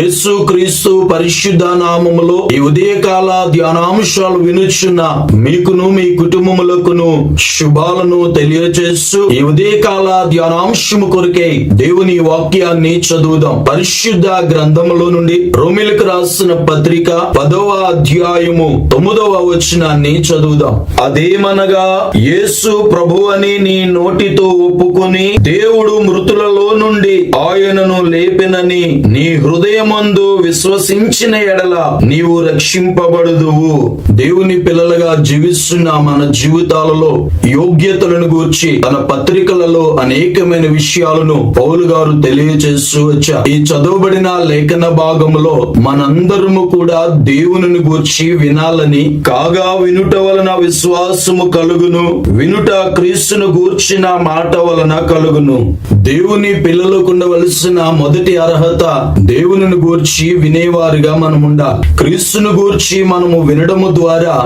యేసు క్రీస్తు పరిశుద్ధ నామములో ఈ ఉదయకాల ధ్యానాంశాలు వినుచున్న మీకును మీ కుటుంబములకును శుభాలను తెలియజేస్తూ ఈ ఉదయకాల ధ్యానాంశము కొరకే దేవుని వాక్యాన్ని చదువుదాం. పరిశుద్ధ గ్రంథములో నుండి రోమిలకు రాసిన పత్రిక పదవ అధ్యాయము తొమ్మిదవ వచనాన్ని చదువుదాం. అదేమనగా యేసు ప్రభు అని నీ నోటితో ఒప్పుకొని దేవుడు మృతులలో నుండి ఆయనను లేపినని నీ హృదయం నామందు విశ్వసించిన ఎడల నీవు రక్షింపబడుదువు. దేవుని పిల్లలుగా జీవిస్తున్న మన జీవితాలలో యోగ్యతలను గూర్చి తన పత్రికలలో అనేకమైన విషయాలను పౌలు గారు తెలియజేస్తూ వచ్చారు ఈ చదవబడిన లేఖన భాగంలో మనందరము కూడా దేవుని గూర్చి వినాలని కాగా వినుట వలన విశ్వాసము కలుగును వినుట క్రీస్తును గూర్చిన మాట వలన కలుగును. దేవుని పిల్లలకు ఉండవలసిన మొదటి అర్హత దేవుని గూర్చి వినేవారుగా మనం ఉండాలి క్రీస్తును గూర్చి మనము వినడము ద్వారా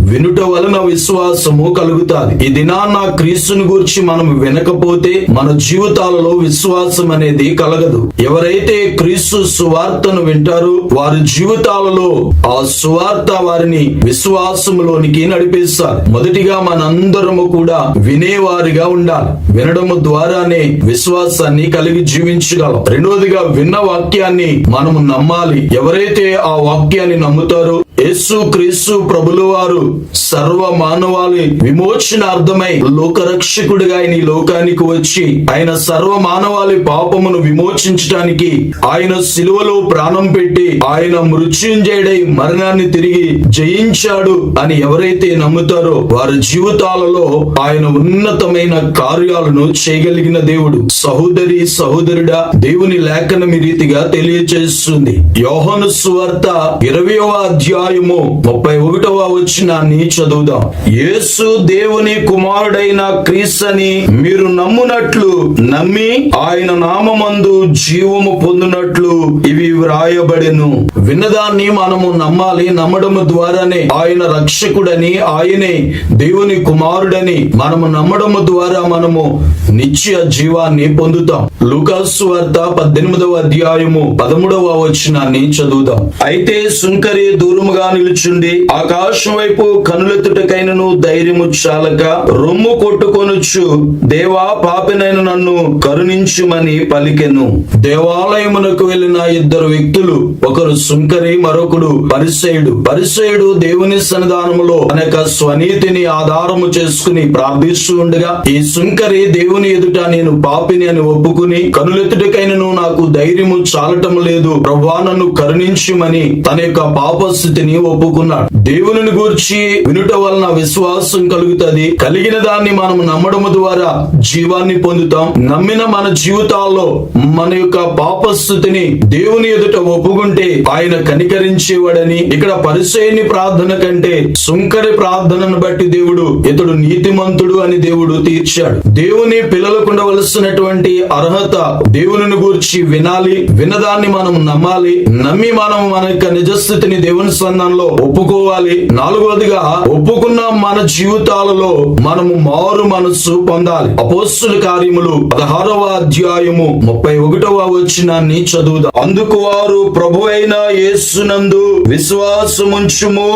వినుట వలన విశ్వాసము కలుగుతాది. ఈ దినాన్న క్రీస్తుని గురించి మనం వినకపోతే మన జీవితాలలో విశ్వాసం అనేది కలగదు. ఎవరైతే క్రీస్తు సువార్తను వింటారో వారి జీవితాలలో ఆ సువార్త వారిని విశ్వాసములోనికి నడిపిస్తారు. మొదటిగా మనందరము కూడా వినేవారిగా ఉండాలి. వినడము ద్వారానే విశ్వాసాన్ని కలిగి జీవించగలం. రెండవదిగా విన్న వాక్యాన్ని మనము నమ్మాలి. ఎవరైతే ఆ వాక్యాన్ని నమ్ముతారో యేసు క్రీస్తు ప్రభులు వారు సర్వ మానవాళి విమోచనార్థమై లోకరక్షకుడిగా ఆయన ఈ లోకానికి వచ్చి ఆయన సర్వ మానవాళి పాపమును విమోచించడానికి ఆయన సిలువలో ప్రాణం పెట్టి ఆయన మృత్యుంజయుడై మరణాన్ని తిరిగి జయించాడు అని ఎవరైతే నమ్ముతారో వారి జీవితాలలో ఆయన ఉన్నతమైన కార్యాలను చేయగలిగిన దేవుడు. సహోదరి సహోదరుడా దేవుని లేఖనం ఈ రీతిగా తెలియజేస్తుంది. యోహను సువార్త ఇరవయవ అధ్యాయము ముప్పై ఒకటవ వచ్చినాన్ని చదువుదాం. యేసు దేవుని కుమారుడైన క్రీస్తని మీరు నమ్మునట్లు నమ్మి ఆయన నామందు జీవము పొందినట్లు ఇవి వ్రాయబడెను. విన్నదాన్ని మనము నమ్మాలి నమ్మడం ద్వారానే ఆయన రక్షకుడని ఆయనే దేవుని కుమారుడని మనము నమ్మడం ద్వారా మనము నిత్య జీవాన్ని పొందుతాం. లూకాసు వార్త పద్దెనిమిదవ అధ్యాయము పదమూడవ వచనాన్ని చదువుదాం. అయితే సుంకరి దూరముగా నిలుచుండి ఆకాశం వైపు కనులెత్తుటకైనను ధైర్యము చాలక రొమ్ము కొట్టుకొనుచు దేవా పాపినైన నన్ను కరుణించుమని పలికెను. దేవాలయమునకు వెళ్ళిన ఇద్దరు వ్యక్తులు ఒకరు సుంకరి మరొకడు పరిసయుడు. పరిసయుడు దేవుని సన్నిధానములో అనేక స్వనీతిని ఆధారము చేసుకుని ప్రార్థిస్తూ ఉండగా ఈ సుంకరి దేవుని ఎదుట నేను పాపిని అని ఒప్పుకుని కనులెత్తుటకైనను నాకు ధైర్యము చాలటం లేదు. ప్రభా నన్ను కరుణించుమని తన యొక్క పాపస్థితిని ఒప్పుకున్నాడు. దేవుని గూర్చి వినుట వలన విశ్వాసం కలుగుతుంది. కలిగిన దాన్ని మనం నమ్మడం ద్వారా జీవాన్ని పొందుతాం. నమ్మిన మన జీవితాల్లో మన యొక్క పాపస్థితిని దేవుని ఎదుట ఒప్పుకుంటే ఆయన కనికరించేవాడని ఇక్కడ పరిచయని ప్రార్థన కంటే సుంకరి ప్రార్థనను బట్టి దేవుడు ఇతడు నీతిమంతుడు అని దేవుడు తీర్చాడు. దేవుని పిల్లలకు ఉండవలసినటువంటి అర్హత దేవుని గూర్చి వినాలి. వినదాన్ని మనం నమ్మాలి. నమ్మి మనం మన యొక్క నిజస్థితిని దేవుని అనుసంధానంలో ఒప్పుకోవాలి. నాలుగవదిగా ఒప్పుకున్న మన జీవితాలలో మనము మారు మనస్సు పొందాలి. అపోస్తుల కార్యములు పదహారవ అధ్యాయము ముప్పై ఒకటవ వచ్చినాన్ని చదువుదాం. అందుకు వారు ప్రభు అయిన యేసునందు విశ్వాసముంచుము.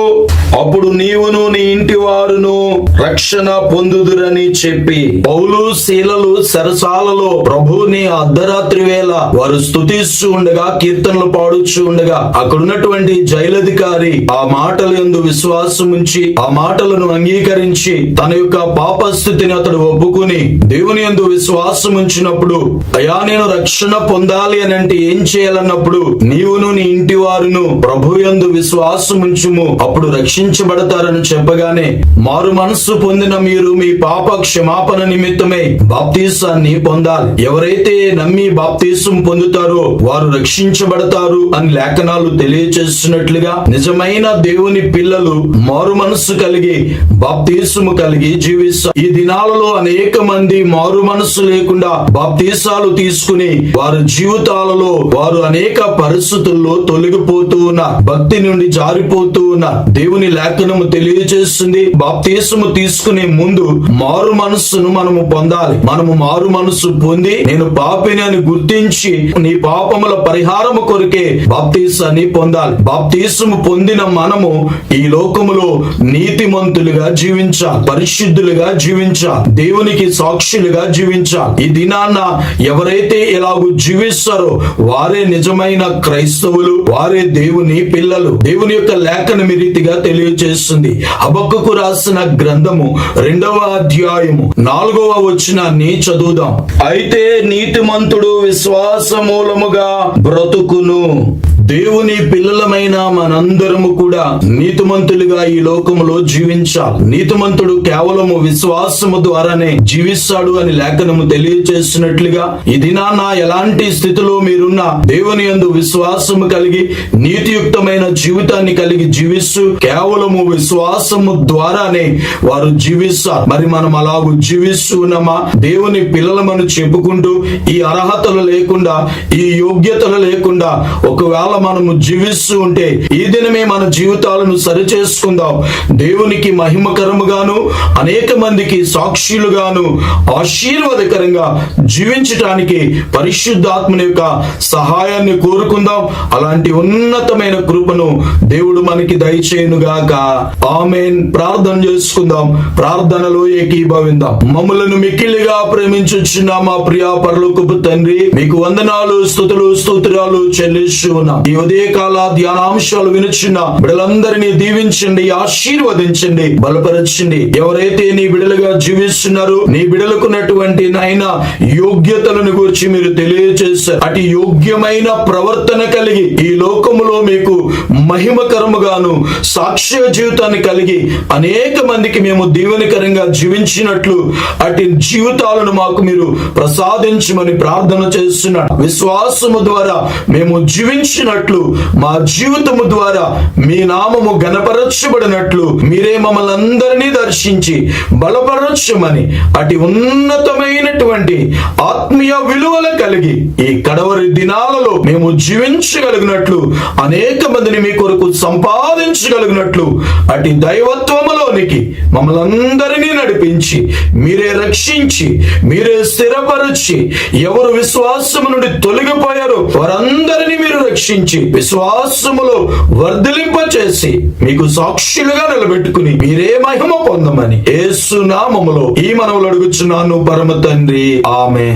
అప్పుడు నీవును నీ ఇంటి వారును రక్షణ పొందుదురని చెప్పి పౌలు శీలలు సరసాలలో ప్రభుని అర్ధరాత్రి వేళ వారు స్తుతిస్తూ ఉండగా కీర్తనలు పాడుచూ ఉండగా అక్కడున్నటువంటి జైలధికారి ఆ మాటల ఎందు విశ్వాసం ఉంచి ఆ మాటలను అంగీకరించి తన యొక్క పాపస్థితిని అతడు ఒప్పుకుని దేవుని యందు విశ్వాసం ఉంచినప్పుడు అయా నేను రక్షణ పొందాలి అని అంటే ఏం చేయాలన్నప్పుడు నీవును నీ ఇంటి వారును ప్రభు యందు విశ్వాసం ఉంచుము అప్పుడు రక్షించబడతారని చెప్పగానే మారు మనస్సు పొందిన మీరు మీ పాప క్షమాపణ నిమిత్తమే బాప్తీసాన్ని పొందాలి. ఎవరైతే నమ్మి బాప్తీసం పొందుతారో వారు రక్షించబడతారు అని లేఖనాలు తెలియచేస్తున్నట్లుగా నిజమైన దేవుని పిల్లలు మారు మనస్సు కలిగి బాప్తీసము కలిగి జీవిస్తారు. ఈ దినాలలో అనేక మంది మారు మనస్సు లేకుండా బాప్తీసాలు తీసుకుని వారి జీవితాలలో వారు అనేక పరిస్థితుల్లో తొలగిపోతూ ఉన్న భక్తి నుండి జారిపోతూ ఉన్న దేవుని లేఖనము తెలియజేస్తుంది. బాప్తీసము తీసుకునే ముందు మారు మనస్సును మనము పొందాలి. మనము మారు మనస్సు పొంది నేను పాపిని అని గుర్తించి నీ పాపముల పరిహారము కొరకే బాప్తీసాన్ని పొందాలి. బాప్తీసము పొందిన మనము ఈ లోకములో నీతిమంతులుగా జీవించ పరిశుద్ధులుగా జీవించా దేవునికి సాక్షులుగా జీవించా. ఈ దినాన్న ఎవరైతే ఇలాగూ జీవిస్తారో వారే నిజమైన క్రైస్తవులు వారే దేవుని పిల్లలు. దేవుని యొక్క లేఖనం రీతిగా తెలియజేస్తుంది. అబక్కకు రాసిన గ్రంథము రెండవ అధ్యాయము నాలుగవ వచనాన్ని చదువుదాం. అయితే నీతిమంతుడు విశ్వాస మూలముగా బ్రతుకును. దేవుని పిల్లలమైన మనందరము కూడా నీతిమంతులుగా ఈ లోకములో జీవించాలి. నీతిమంతుడు కేవలము విశ్వాసము ద్వారానే జీవిస్తాడు అని లేఖనము తెలియచేసినట్లుగా ఈ దినాన ఎలాంటి స్థితిలో మీరున్న దేవుని యందు విశ్వాసము కలిగి నీతియుక్తమైన జీవితాన్ని కలిగి జీవిస్తూ కేవలము విశ్వాసము ద్వారానే వారు జీవిస్తారు. మరి మనం అలాగూ జీవిస్తూ ఉన్నామా? దేవుని పిల్లలమని చెప్పుకుంటూ ఈ అర్హతలు లేకుండా ఈ యోగ్యతలు లేకుండా ఒకవేళ మనము జీవిస్తూ ఉంటే ఈ దినమే మన జీవితాలను సరిచేసుకుందాం. దేవునికి మహిమకరముగాను అనేక మందికి సాక్షులుగాను ఆశీర్వాదకరంగా జీవించటానికి పరిశుద్ధాత్మని యొక్క సహాయాన్ని కోరుకుందాం. అలాంటి ఉన్నతమైన కృపను దేవుడు మనకి దయచేయునుగాక. ఆమెన్. ప్రార్థన చేసుకుందాం. ప్రార్థనలో ఏకీభవిందాం. మమ్మలను మిక్కిలిగా ప్రేమించుచున్న మా ప్రియా పరలోకపు తండ్రి మీకు వందనాలు స్థుతులు స్తోత్రాలు చెల్లిస్తూ ఉన్నాం. ఈ ఉదయకాల ధ్యానాంశాలు వినుచున్న బిడలందరినీ దీవించండి ఆశీర్వదించండి బలపరచండి. ఎవరైతే నీ బిడలుగా జీవిస్తున్నారు నీ బిడలకున్నటువంటి నాయన యోగ్యతలను గురించి మీరు తెలియజేశారు అటు యోగ్యమైన ప్రవర్తన కలిగి ఈ లోకములో మీకు మహిమకరముగాను సాక్ష్య జీవితాన్ని కలిగి అనేక మందికి మేము దీవెనకరంగా జీవించినట్లు అటు జీవితాలను మాకు మీరు ప్రసాదించమని ప్రార్థన చేస్తున్నాడు. విశ్వాసము ద్వారా మేము జీవించిన జీవించినట్లు మా జీవితము ద్వారా మీ నామము గణపరచబడినట్లు మీరే మమ్మల్ని అందరినీ దర్శించి బలపరచమని అటు ఉన్నతమైనటువంటి ఆత్మీయ విలువలు కలిగి ఈ కడవరి దినాలలో మేము జీవించగలిగినట్లు అనేక మందిని మీ కొరకు సంపాదించగలిగినట్లు అటు దైవత్వములోనికి మమ్మల్ని అందరినీ నడిపించి మీరే రక్షించి మీరే స్థిరపరచి ఎవరు విశ్వాసము నుండి తొలగిపోయారో వారందరి దర్శించి విశ్వాసములో వర్ధలింప చేసి మీకు సాక్షులుగా నిలబెట్టుకుని మీరే మహిమ పొందమని ఏసునామములో ఈ మనవులు అడుగుచున్నాను పరమ తండ్రి. ఆమె